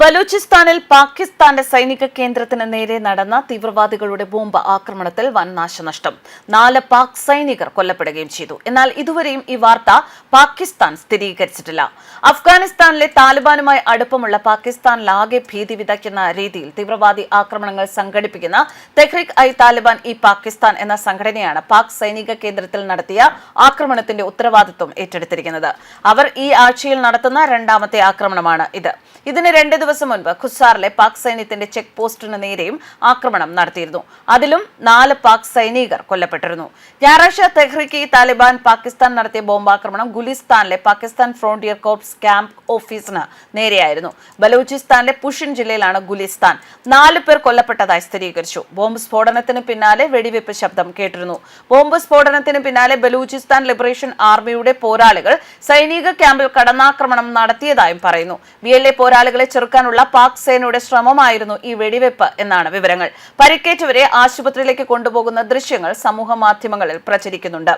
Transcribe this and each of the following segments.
ബലൂചിസ്ഥാനിൽ പാകിസ്ഥാന്റെ സൈനിക കേന്ദ്രത്തിന് നേരെ നടന്ന തീവ്രവാദികളുടെ ബോംബ് ആക്രമണത്തിൽ വൻ നാശനഷ്ടം. നാല് പാക് സൈനികർ കൊല്ലപ്പെടുകയും ചെയ്തു. എന്നാൽ ഇതുവരെയും ഈ വാർത്ത പാകിസ്ഥാൻ സ്ഥിരീകരിച്ചിട്ടില്ല. അഫ്ഗാനിസ്ഥാനിലെ താലിബാനുമായി അടുപ്പമുള്ള പാകിസ്ഥാനിലാകെ ഭീതി വിതയ്ക്കുന്ന രീതിയിൽ തീവ്രവാദി ആക്രമണങ്ങൾ സംഘടിപ്പിക്കുന്ന തെഹ്രിക് ഐ താലിബാൻ ഇ പാകിസ്ഥാൻ എന്ന സംഘടനയാണ് പാക് സൈനിക കേന്ദ്രത്തിൽ നടത്തിയ ആക്രമണത്തിന്റെ ഉത്തരവാദിത്വം ഏറ്റെടുത്തിരിക്കുന്നത്. അവർ ഈ ആഴ്ചയിൽ നടത്തുന്ന രണ്ടാമത്തെ ആക്രമണമാണ് ഇത്. ഇതിന് രണ്ട് ദിവസം മുൻപ് ഖുസാറിലെ പാക് സൈന്യത്തിന്റെ ചെക്ക് പോസ്റ്റിന് നേരെയും ആക്രമണം നടത്തിയിരുന്നു. അതിലും നാല് പാക് സൈനികർ കൊല്ലപ്പെട്ടിരുന്നു. ഞായറാഴ്ച തെഹ്രിക്ക് താലിബാൻ പാകിസ്ഥാൻ നടത്തിയ ബോംബാക്രമണം ഗുലിസ്ഥാനിലെ പാകിസ്ഥാൻ ഫ്രോണ്ടിയർ കോർപ്സ് ക്യാമ്പ് ഓഫീസിന് നേരെയായിരുന്നു. ബലൂചിസ്ഥാനിലെ പുഷിൻ ജില്ലയിലാണ് ഗുലിസ്ഥാൻ. നാല് പേർ കൊല്ലപ്പെട്ടതായി സ്ഥിരീകരിച്ചു. ബോംബ് സ്ഫോടനത്തിന് പിന്നാലെ വെടിവെപ്പ് ശബ്ദം കേട്ടിരുന്നു. ബോംബ് സ്ഫോടനത്തിന് പിന്നാലെ ബലൂചിസ്ഥാൻ ലിബറേഷൻ ആർമിയുടെ പോരാളികൾ സൈനിക ക്യാമ്പിൽ കടന്നാക്രമണം നടത്തിയതായും പറയുന്നു. ബി എൽ എ പോരാളികളെ ചെറുക്കാനുള്ള പാക് സേനയുടെ ശ്രമമായിരുന്നു ഈ വെടിവെപ്പ് എന്നാണ് വിവരങ്ങൾ. പരിക്കേറ്റവരെ ആശുപത്രിയിലേക്ക് കൊണ്ടുപോകുന്ന ദൃശ്യങ്ങൾ സമൂഹ മാധ്യമങ്ങളിൽ പ്രചരിക്കുന്നുണ്ട്.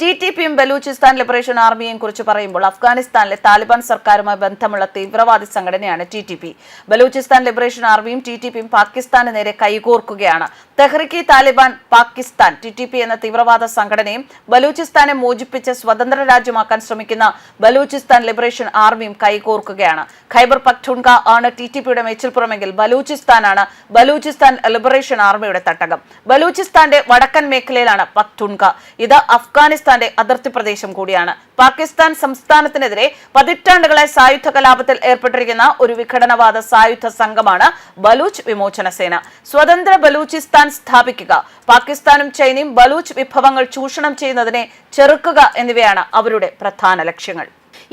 ടി ടി പിയും ബലൂചിസ്ഥാൻ ലിബറേഷൻ ആർമിയെയും കുറിച്ച് പറയുമ്പോൾ അഫ്ഗാനിസ്ഥാനിലെ താലിബാൻ സർക്കാരുമായി ബന്ധമുള്ള തീവ്രവാദി സംഘടനയാണ് T T P. Balochistan liberation ആർമിയും T T പിയും പാകിസ്ഥാന് നേരെ കൈകോർക്കുകയാണ്. Tehrik-i Taliban Pakistan T T P എന്ന തീവ്രവാദ സംഘടനയും ബലൂചിസ്ഥാനെ മോചിപ്പിച്ച് സ്വതന്ത്ര രാജ്യമാക്കാൻ ശ്രമിക്കുന്ന ബലൂചിസ്ഥാൻ ലിബറേഷൻ ആർമിയും കൈകോർക്കുകയാണ്. ഖൈബർ പക്ഠുൺക ആണ് ടി ടി പിയുടെ മേച്ചിൽപ്പുറമെങ്കിൽ ബലൂചിസ്ഥാനാണ് ബലൂചിസ്ഥാൻ ലിബറേഷൻ ആർമിയുടെ തട്ടകം. ബലൂചിസ്ഥാന്റെ വടക്കൻ മേഖലയിലാണ് പക്ഠുൺക ഇത് അഫ്ഗാനിസ്ഥാന്റെ അതിർത്തി പ്രദേശം കൂടിയാണ്. പാകിസ്ഥാൻ സംസ്ഥാനത്തിനെതിരെ പതിറ്റാണ്ടുകളെ സായുധ കലാപത്തിൽ ഏർപ്പെട്ടിരിക്കുന്ന ഒരു വിഘടനവാദ സായുധ സംഘമാണ് ബലൂച്ച് വിമോചന സേന. സ്വതന്ത്ര ബലൂചിസ്ഥാൻ സ്ഥാപിക്കുക പാകിസ്ഥാനും ചൈനയും ബലൂച്ച് വിഭവങ്ങൾ ചൂഷണം ചെയ്യുന്നതിനെ ചെറുക്കുക എന്നിവയാണ് അവരുടെ പ്രധാന ലക്ഷ്യങ്ങൾ.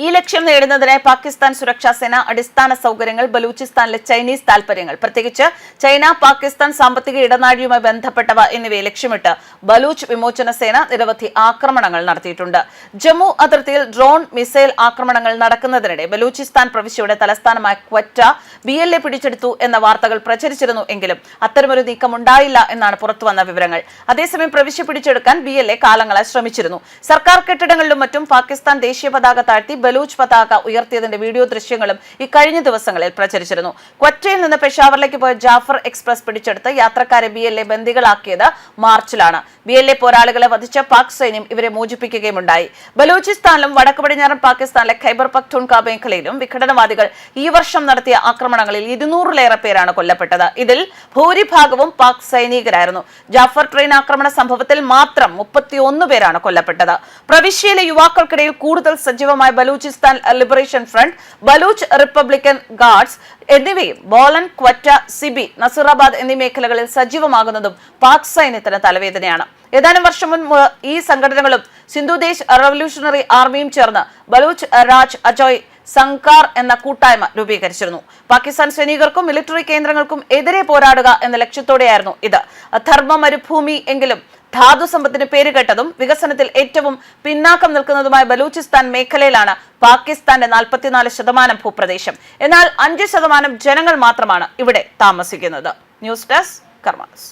ഈ ലക്ഷ്യം നേടുന്നതിനായി പാകിസ്ഥാൻ സുരക്ഷാ സേന അടിസ്ഥാന സൗകര്യങ്ങൾ ബലൂചിസ്ഥാനിലെ ചൈനീസ് താൽപര്യങ്ങൾ പ്രത്യേകിച്ച് ചൈന പാകിസ്ഥാൻ സാമ്പത്തിക ഇടനാഴിയുമായി ബന്ധപ്പെട്ടവ എന്നിവയെ ലക്ഷ്യമിട്ട് ബലൂച്ച് വിമോചന സേന നിരവധി ആക്രമണങ്ങൾ നടത്തിയിട്ടുണ്ട്. ജമ്മു അതിർത്തിയിൽ ഡ്രോൺ മിസൈൽ ആക്രമണങ്ങൾ നടക്കുന്നതിനിടെ ബലൂചിസ്ഥാൻ പ്രവിശ്യയുടെ തലസ്ഥാനമായ ക്വറ്റ ബി എൽ എ പിടിച്ചെടുത്തു എന്ന വാർത്തകൾ പ്രചരിച്ചിരുന്നു എങ്കിലും അത്തരമൊരു നീക്കം ഉണ്ടായില്ല എന്നാണ് പുറത്തുവന്ന വിവരങ്ങൾ. അതേസമയം പ്രവിശ്യ പിടിച്ചെടുക്കാൻ ബി എൽ എ കാലങ്ങളായി ശ്രമിച്ചിരുന്നു. സർക്കാർ കെട്ടിടങ്ങളിലും മറ്റും പാകിസ്ഥാൻ ദേശീയ പതാക താഴ്ത്തി ബലൂച്ച് പതാക ഉയർത്തിയതിന്റെ വീഡിയോ ദൃശ്യങ്ങളും കഴിഞ്ഞ ദിവസങ്ങളിൽ പ്രചരിച്ചിരുന്നു. ക്വറ്റയിൽ നിന്ന് പെഷാവറിലേക്ക് പോയ ജാഫർ എക്സ്പ്രസ് പിടിച്ചെടുത്ത് യാത്രക്കാരെ ബി ബന്ദികളാക്കിയത് മാർച്ചിലാണ്. ബി പോരാളികളെ വധിച്ച പാക് സൈന്യം ഇവരെ മോചിപ്പിക്കുകയുമുണ്ടായി. ബലൂചിസ്ഥാനിലും വടക്ക് പടിഞ്ഞാറൻ പാകിസ്ഥാനിലെ ഖൈബർ പഖ്തൂൺക മേഖലയിലും വിഘടനവാദികൾ ഈ വർഷം നടത്തിയ ആക്രമണങ്ങളിൽ ഇരുന്നൂറിലേറെ പേരാണ് കൊല്ലപ്പെട്ടത്. ഇതിൽ ഭൂരിഭാഗവും പാക് സൈനികരായിരുന്നു. ജാഫർ ട്രെയിൻ ആക്രമണ സംഭവത്തിൽ മാത്രം മുപ്പത്തിയൊന്ന് പേരാണ് കൊല്ലപ്പെട്ടത്. പ്രവിശ്യയിലെ യുവാക്കൾക്കിടയിൽ കൂടുതൽ സജീവമായ Balochistan liberation front Baloch republican guards എന്നിവയും ബോലൻ ക്വറ്റ സിബി നസീറാബാദ് എന്നീ മേഖലകളിൽ സജീവമാകുന്നതും പാക് സൈന്യത്തിന് തലവേദനയാണ്. ഏതാനും വർഷം മുൻപ് ഈ സംഘടനകളും സിന്ധുദേശ് റവല്യൂഷണറി ആർമിയും ചേർന്ന് ബലൂച്ച് രാജ് അജോയ് സംകാർ എന്ന കൂട്ടായ്മ രൂപീകരിച്ചിരുന്നു. പാകിസ്ഥാൻ സൈനികർക്കും മിലിറ്ററി കേന്ദ്രങ്ങൾക്കും എതിരെ പോരാടുക എന്ന ലക്ഷ്യത്തോടെയായിരുന്നു ഇത്. ധർമ്മ മരുഭൂമി എങ്കിലും ധാതു സമ്പത്തിന് പേരുകെട്ടതും വികസനത്തിൽ ഏറ്റവും പിന്നാക്കം നിൽക്കുന്നതുമായ ബലൂചിസ്ഥാൻ മേഖലയിലാണ് പാകിസ്ഥാന്റെ നാൽപ്പത്തിനാല് ശതമാനം ഭൂപ്രദേശം. എന്നാൽ അഞ്ച് ശതമാനം ജനങ്ങൾ മാത്രമാണ് ഇവിടെ താമസിക്കുന്നത്. News desk karmas